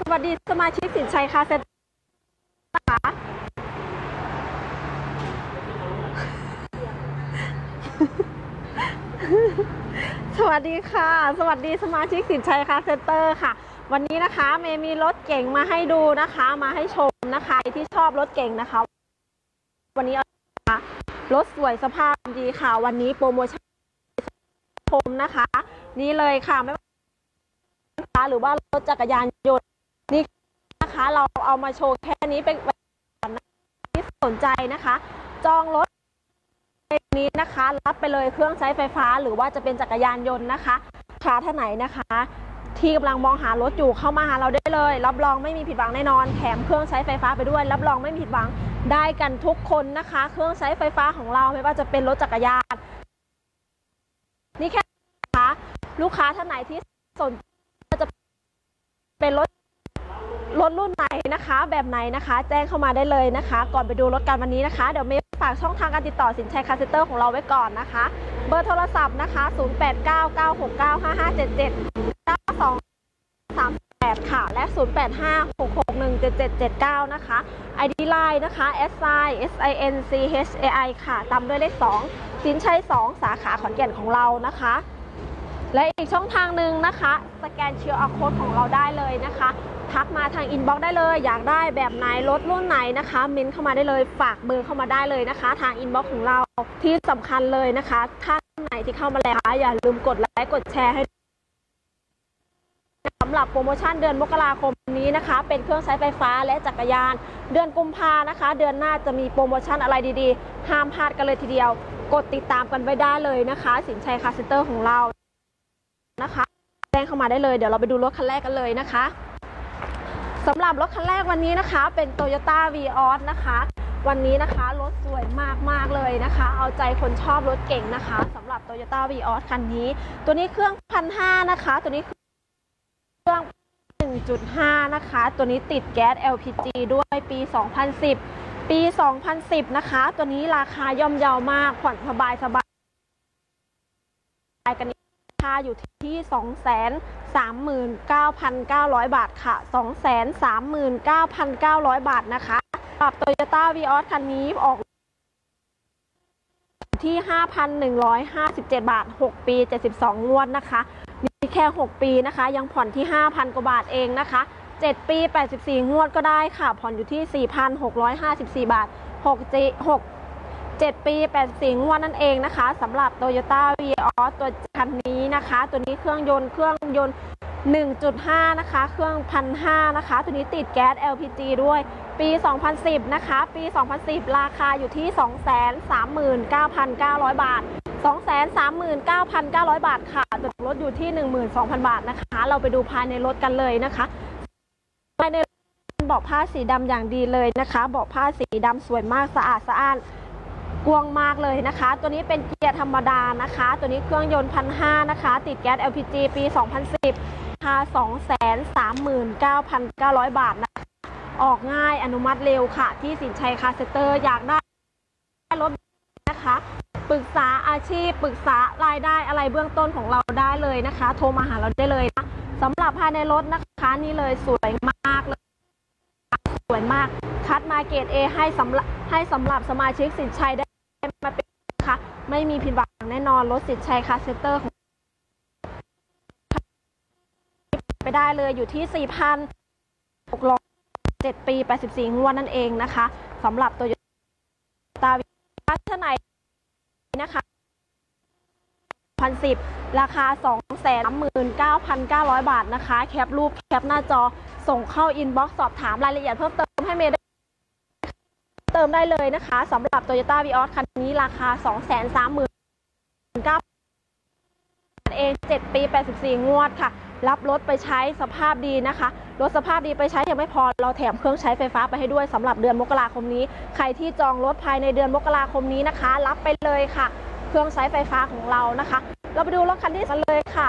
สวัสดีสมาชิกสินชัยคาเซ็นเตอร์นะคะสวัสดีค่ะ สวัสดีสมาชิกสินชัยคาเซ็นเตอร์ค่ะ วันนี้นะคะเมย์มีรถเก่งมาให้ดูนะคะ มาให้ชมนะคะที่ชอบรถเก่งนะคะ วันนี้รถสวยสภาพดีค่ะ วันนี้โปรโมชั่นชมนะคะ นี่เลยค่ะไม่ว่าหรือว่ารถจักรยาน นะคะ เราเอามาโชว์แค่นี้เป็นที่สนใจนะคะ จองรถนี้นะคะ รับไปเลยเครื่องใช้ไฟฟ้า หรือว่าจะเป็นจักรยานยนต์นะคะค้าท่านไหนนะคะ ที่กำลังมองหารถอยู่เข้ามาหาเราได้เลย รับรองไม่มีผิดหวังแน่นอน แถมเครื่องใช้ไฟฟ้าไปด้วย รับรองไม่มีผิดหวังได้กันทุกคนนะคะ เครื่องใช้ไฟฟ้าของเราไม่ว่าจะเป็นรถจักรยานนี่แค่ลูกค้าท่านไหนที่สนจะเป็นรถ รถรุ่นไหนนะคะ แบบไหนนะคะ แจ้งเข้ามาได้เลยนะคะ ก่อนไปดูรถกันวันนี้นะคะ เดี๋ยวเมย์ฝากช่องทางการติดต่อสินชัยคาร์เซ็นเตอร์ของเราไว้ก่อนนะคะ เบอร์โทรศัพท์นะคะ 0899695577 9238ค่ะ และ 0856617779 นะคะ ID Line นะคะ s i s i n c h a i ค่ะ ตามด้วยเลข 2 สินชัย 2 สาขาขอนแก่นของเรานะคะและอีกช่องทางหนึ่งนะคะ สแกนเชียร์อาโค้ดของเราได้เลยนะคะ ทักมาทางอินบ็อกซ์ได้เลย อยากได้แบบไหนรถรุ่นไหนนะคะเมนเข้ามาได้เลยฝากเบอร์เข้ามาได้เลยนะคะ ทางอินบ็อกซ์ของเราที่สำคัญเลยนะคะท่านไหนที่เข้ามาแล้วนะคะอย่าลืมกดไลค์กดแชร์ให้สำหรับโปรโมชั่นเดือนมกราคมนี้นะคะ เป็นเครื่องใช้ไฟฟ้าและจักรยาน เดือนกุมภานะคะ เดือนหน้าจะมีโปรโมชั่นอะไรดีๆ ห้ามพลาดกันเลยทีเดียว กดติดตามกันไว้ได้เลยนะคะ สินชัยคาร์เซ็นเตอร์ของเรานะคะ แจ้งเข้ามาได้เลย เดี๋ยวเราไปดูรถคันแรกกันเลยนะคะ สำหรับรถคันแรกวันนี้นะคะ เป็น Toyota v ีออนะคะ วันนี้นะคะรถสวยมากๆเลยนะคะ เอาใจคนชอบรถเก่งนะคะสำหรับ Toyota v ีออคันนี้ ตัวนี้เครื่องพันห้านะคะ ตัวนี้เครื่อง 1.5 นะคะ ตัวนี้ติดแก๊ส LPG ด้วยปี 2010 ปี 2010 นะคะ ตัวนี้ราคาย่อมเยาวมากผ่อนสบายสบายกัน คาอยู่ที่ 239,900 บาทค่ะ 239,900 บาทนะคะสำหรับ Toyota v ีออคันนี้ออกที่ 5,157 บาท 6 ปี 72 งวดนะคะนี่แค่ 6 ปีนะคะ ยังผ่อนที่ 5,000 กว่าบาทเองนะคะ 7 ปี 84 งวดก็ได้ค่ะ ผ่อนอยู่ที่ 4,654 บาท6 G 6 7 ปี84งวดนั่นเองนะคะสำหรับ Toyota v ีออตัวคันนี้นะคะ ตัวนี้เครื่องยนต์เครื่องยนต์ 1.5 นะคะ เครื่อง1,500นะคะ ตัวนี้ติดแก๊ส LPG ด้วย ปี 2010 นะคะ ปี 2010 ราคาอยู่ที่ 239,900 บาท 239,900 บาทค่ะตัวรถอยู่ที่ 12,000 บาทนะคะ เราไปดูภายในรถกันเลยนะคะ ภายในเบาะผ้าสีดำอย่างดีเลยนะคะ เบาะผ้าสีดำสวยมากสะอาดสะอ้าน กวางมากเลยนะคะ ตัวนี้เป็นเกียร์ธรรมดานะคะ ตัวนี้เครื่องยนต์พันห้านะคะ ติดแก๊ส LPG ปี 2010ราคา239,900 บาทนะคะ ออกง่ายอนุมัติเร็วค่ะ ที่สินชัยคาเซเตอร์อยากได้รถนะคะปรึกษาอาชีพปรึกษารายได้อะไรเบื้องต้นของเราได้เลยนะคะ โทรมาหาเราได้เลยนะสำหรับภายในรถนะคะนี่เลยสวยมากเลยสวยมากคัดมาเกรด A ให้สำหรับให้สำหรับสมาชิกสินชัยได้มาเป็นนะคะ ไม่มีผิดหวังแน่นอนรถสินชัยคาเซเตอร์ของไปได้เลยอยู่ที่ 4,600 7 ปี 84 งวดนั่นเองนะคะสำหรับตัวตาวิท่านไหนนะคะ1,010 ราคา 239,900 บาทนะคะ แคปรูปแคปหน้าจอส่งเข้าอินบ็อกซ์สอบถามรายละเอียดเพิ่มเติมให้เมย์ได้ เติมได้เลยนะคะสำหรับ Toyota v ีออคันนี้ราคา 239,000เอง 7 ปี 84 งวดค่ะ รับรถไปใช้สภาพดีนะคะ รถสภาพดีไปใช้ยังไม่พอ เราแถมเครื่องใช้ไฟฟ้าไปให้ด้วยสำหรับเดือนมกราคมนี้ ใครที่จองรถภายในเดือนมกราคมนี้นะคะ รับไปเลยค่ะ เครื่องใช้ไฟฟ้าของเรานะคะ เราไปดูรถคันที่สเลยค่ะ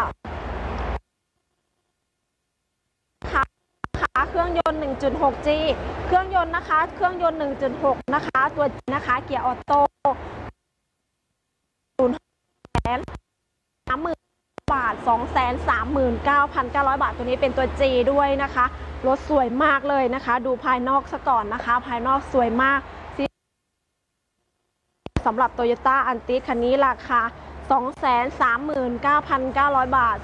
ค่ะเครื่อง ยนต์ 1.6G เครื่องยนต์นะคะ เครื่องยนต์ 1.6 นะคะ ตัวนะคะ เกียร์ออโต้ศูนย์แสนสามหมื่นบาท 239,900 บาท ตัวนี้เป็นตัว G ด้วยนะคะ รถสวยมากเลยนะคะ ดูภายนอกซะก่อนนะคะ ภายนอกสวยมากสำหรับ Toyota a n t i คันนี้ราคา 239,900 บาท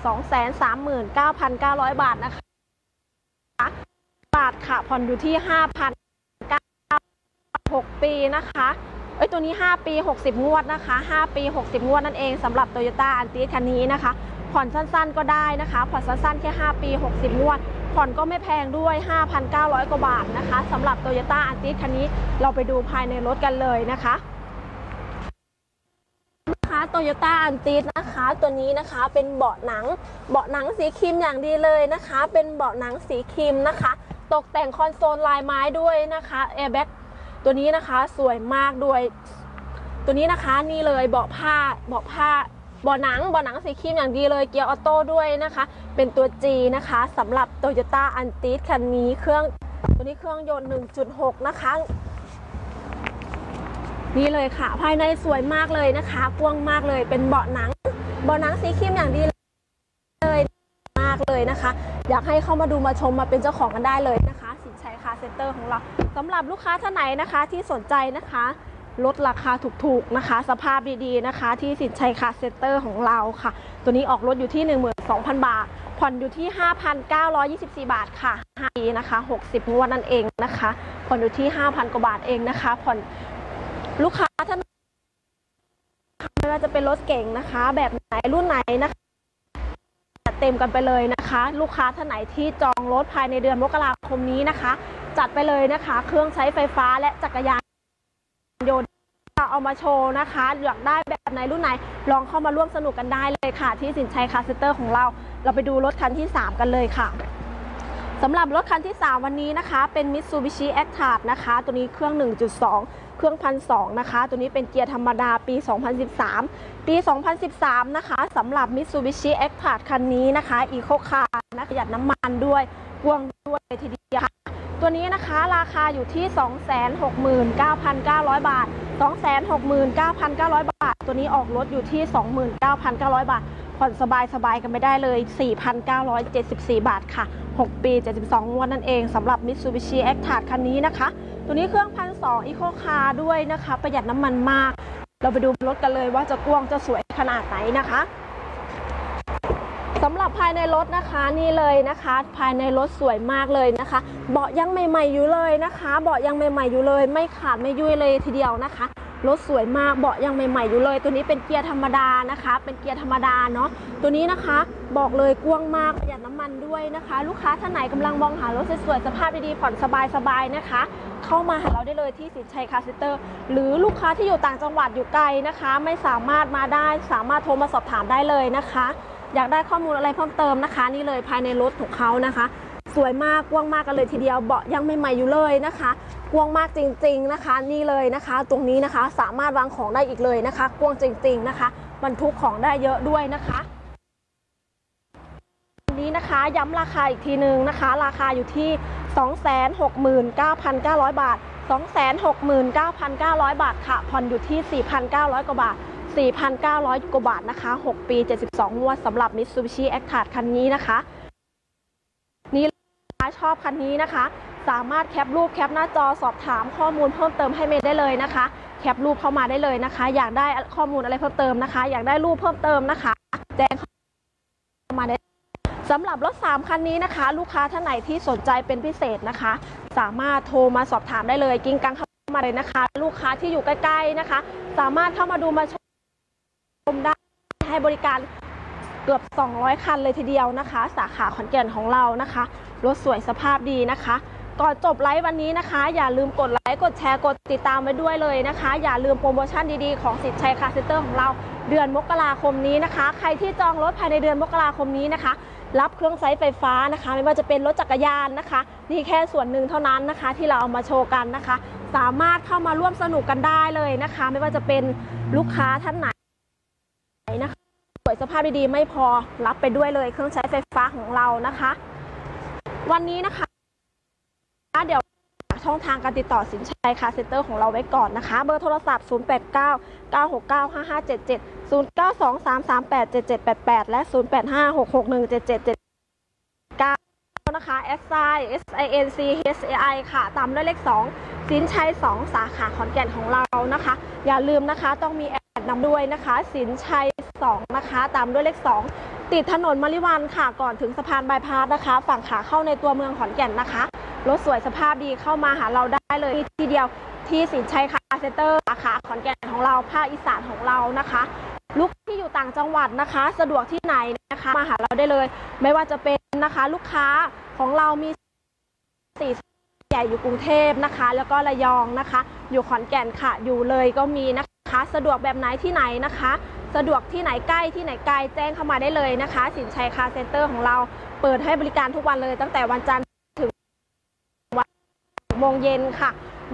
239,900 บาทนะคะบาท ค่ะ ผ่อนอยู่ที่ 5,006 ปีนะคะ เอ้ย ตัวนี้ 5 ปี 60 งวดนะคะ 5 ปี 60 งวดนั่นเองสำหรับ Toyota a n t i คันนี้นะคะ ผ่อนสั้นๆก็ได้นะคะ ผ่อนสั้นๆ แค่ 5 ปี 60 งวด ผ่อนก็ไม่แพงด้วย 5,900 กว่าบาทนะคะสำหรับ Toyota a n t i คันนี้เราไปดูภายในรถกันเลยนะคะนะคะโตโยต้าอันติสนะคะตัวนี้นะคะเป็นเบาะหนังเบาะหนังสีครีมอย่างดีเลยนะคะ เป็นเบาะหนังสีครีมนะคะ ตกแต่งคอนโซลลายไม้ด้วยนะคะแอร์แบ็กตัวนี้นะคะสวยมากด้วย ตัวนี้นะคะนี่เลยเบาะผ้าเบาะผ้าเบาะหนังเบาะหนังสีครีมอย่างดีเลยเกียร์ออโต้ด้วยนะคะ เป็นตัว G นะคะสำหรับ Toyota a n t i s คันนี้เครื่องตัวนี้เครื่องยนต์ 1.6 นะคะ นี่เลยค่ะ ภายในสวยมากเลยนะคะ กว้างมากเลยเป็นเบาะหนังเบาะหนังสีครีมอย่างดี เลยนะคะ อยากให้เข้ามาดูมาชมมาเป็นเจ้าของกันได้เลยนะคะ สินชัยคารเซ็นเตอร์ของเราสำหรับลูกค้าท่านไหนนะคะที่สนใจนะคะลดราคาถูกๆนะคะ สภาพดีๆนะคะ ที่สินชัยคารเซ็นเตอร์ของเราค่ะ ตัวนี้ออกรถอยู่ที่ 12,000 บาท ผ่อนอยู่ที่ 5,924 บาทค่ะ5ปีนะคะ 60 งวดนั่นเองนะคะ ผ่อนอยู่ที่ 5,000 กว่าบาทเองนะคะ ผ่อนลูกค้าท่านไม่ว่าจะเป็นรถเก่งนะคะ แบบไหนรุ่นไหนนะคะ เต็มกันไปเลยนะคะ ลูกค้าท่านไหนที่จองรถภายในเดือนมกราคมนี้นะคะ จัดไปเลยนะคะ เครื่องใช้ไฟฟ้าและจักรยานยนต์เอามาโชว์นะคะอยากได้แบบไหนรุ่นไหน ลองเข้ามาร่วมสนุกกันได้เลยค่ะ ที่สินชัยคาร์เซ็นเตอร์ของเรา เราไปดูรถคันที่ 3 กันเลยค่ะ สำหรับรถคันที่ 3 วันนี้นะคะ เป็น Mitsubishi a c t r a นะคะ ตัวนี้เครื่อง 1.2 เครื่องพันสนะคะ ตัวนี้เป็นเกียร์ธรรมดาปี 2013 ปี 2013 นะคะสำหรับ Mitsubishi a c t r a คันนี้นะคะ Eco Car นะประหยัดน้ำมันด้วยกวงด้วยทีเดียวค่ะตัวนี้นะคะราคาอยู่ที่ 269,900 บาท 269,900 บาท ตัวนี้ออกรถอยู่ที่ 29,900 บาท ผ่อนสบายๆกันไม่ได้เลย 4,974 บาทค่ะ 6 ปี 72งวดนั่นเองสำหรับ Mitsubishi a c t r a คันนี้นะคะ ตัวนี้เครื่องพันสองอีโคคาร์ด้วยนะคะ ประหยัดน้ำมันมาก เราไปดูรถกันเลยว่าจะกว้างจะสวยขนาดไหนนะคะสำหรับภายในรถนะคะนี่เลยนะคะ ภายในรถสวยมากเลยนะคะ เบาะยังใหม่ๆอยู่เลยนะคะ เบาะยังใหม่ๆอยู่เลย ไม่ขาดไม่ยุ่ยเลยทีเดียวนะคะ รถสวยมากเบาะยังใหม่ๆอยู่เลย ตัวนี้เป็นเกียร์ธรรมดานะคะ เป็นเกียร์ธรรมดาเนาะตัวนี้นะคะ บอกเลยกว้างมากประหยัดน้ำมันด้วยนะคะ ลูกค้าท่านไหนกำลังมองหารถสวยๆสภาพดีๆผ่อนสบายๆนะคะ เข้ามาหาเราได้เลยที่สินชัยคาร์เซ็นเตอร์ หรือลูกค้าที่อยู่ต่างจังหวัดอยู่ไกลนะคะ ไม่สามารถมาได้สามารถโทรมาสอบถามได้เลยนะคะ อยากได้ข้อมูลอะไรเพิ่มเติมนะคะ นี่เลยภายในรถของเขานะคะ สวยมากกว้างมากกันเลยทีเดียวเบาะยังใหม่ๆอยู่เลยนะคะ กว้างมากจริง ๆนะคะ นี่เลยนะคะ ตรงนี้นะคะสามารถวางของได้อีกเลยนะคะ กว้างจริง ๆนะคะบรรทุกของได้เยอะด้วยนะคะนี้นะคะย้ำราคาอีกทีหนึ่งนะคะ ราคาอยู่ที่ 269,900 บาท 269,900 บาทค่ะผ่อนอยู่ที่ 4,900 กว่าบาท 4,900 กว่าบาทนะคะ 6 ปี 72งวดสำหรับ Mitsubishi a c t r a คันนี้นะคะ นี่ชอบคันนี้นะคะ สามารถแคปรูปแคปหน้าจอสอบถามข้อมูลเพิ่มเติมให้เมย์ได้เลยนะคะ แคปรูปเข้ามาได้เลยนะคะ อยากได้ข้อมูลอะไรเพิ่มเติมนะคะ อยากได้รูปเพิ่มเติมนะคะ แจ้งเข้ามาได้สำหรับรถ 3 คันนี้นะคะ ลูกค้าท่านไหนที่สนใจเป็นพิเศษนะคะ สามารถโทรมาสอบถามได้เลยกิ้งกังเข้ามาเลยนะคะ ลูกค้าที่อยู่ใกล้ๆนะคะ สามารถเข้ามาดูมาชมได้ให้บริการเกือบ 200 คันเลยทีเดียวนะคะ สาขาขอนแก่นของเรานะคะ รถสวยสภาพดีนะคะ ก่อนจบไลฟ์วันนี้นะคะ อย่าลืมกดไลค์กดแชร์กดติดตามไว้ด้วยเลยนะคะ อย่าลืมโปรโมชั่นดีๆของสิทธิ์ชัยคาร์เซ็นเตอร์ของเราเดือนมกราคมนี้นะคะ ใครที่จองรถภายในเดือนมกราคมนี้นะคะ รับเครื่องใช้ไฟฟ้านะคะ ไม่ว่าจะเป็นรถจักรยานนะคะ นี่แค่ส่วนหนึ่งเท่านั้นนะคะ ที่เราเอามาโชว์กันนะคะ สามารถเข้ามาร่วมสนุกกันได้เลยนะคะ ไม่ว่าจะเป็นลูกค้าท่านไหนนะคะสวยสภาพดีๆไม่พอรับไปด้วยเลยเครื่องใช้ไฟฟ้าของเรานะคะ วันนี้นะคะ เดี๋ยวช่องทางการติดต่อสินชัยคาเซ็นเตอร์ของเราไว้ก่อนนะคะ เบอร์โทรศัพท์ 089 969 5577 092 338 7788 และ 085 661 7779 นะคะแอ s i s i n c h a i ค่ะ ตามด้วยเลข 2 สินชัย 2 สาขาขอนแก่นของเรานะคะ อย่าลืมนะคะต้องมีแอดนำด้วยนะคะ สินชัย 2 นะคะ ตามด้วยเลข 2 ติดถนนมะลิวันค่ะ ก่อนถึงสะพานบายพาสนะคะ ฝั่งขาเข้าในตัวเมืองขอนแก่นนะคะ รถสวยสภาพดีเข้ามาหาเราได้เลยที่เดียวที่สินชัยคาร์เซ็นเตอร์สาขาขอนแก่นของเราภาคอีสานของเรานะคะ ลูกที่อยู่ต่างจังหวัดนะคะ สะดวกที่ไหนนะคะ มาหาเราได้เลย ไม่ว่าจะเป็นนะคะลูกค้าของเรามีสี่ใหญ่อยู่กรุงเทพนะคะ แล้วก็ระยองนะคะ อยู่ขอนแก่นค่ะ อยู่เลยก็มีนะคะ สะดวกแบบไหนที่ไหนนะคะ สะดวกที่ไหนใกล้ที่ไหนไกลแจ้งเข้ามาได้เลยนะคะ สินชัยคาร์เซ็นเตอร์ของเราเปิดให้บริการทุกวันเลยตั้งแต่วันจันทร์ โมงเย็นค่ะ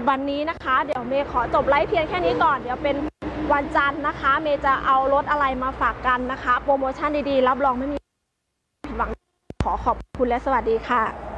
วันนี้นะคะ เดี๋ยวเมย์ขอจบไลฟ์เพียงแค่นี้ก่อน เดี๋ยวเป็นวันจันทร์นะคะ เมย์จะเอารถอะไรมาฝากกันนะคะ โปรโมชั่นดีๆ รับรองไม่มีผิดหวังขอขอบคุณและสวัสดีค่ะ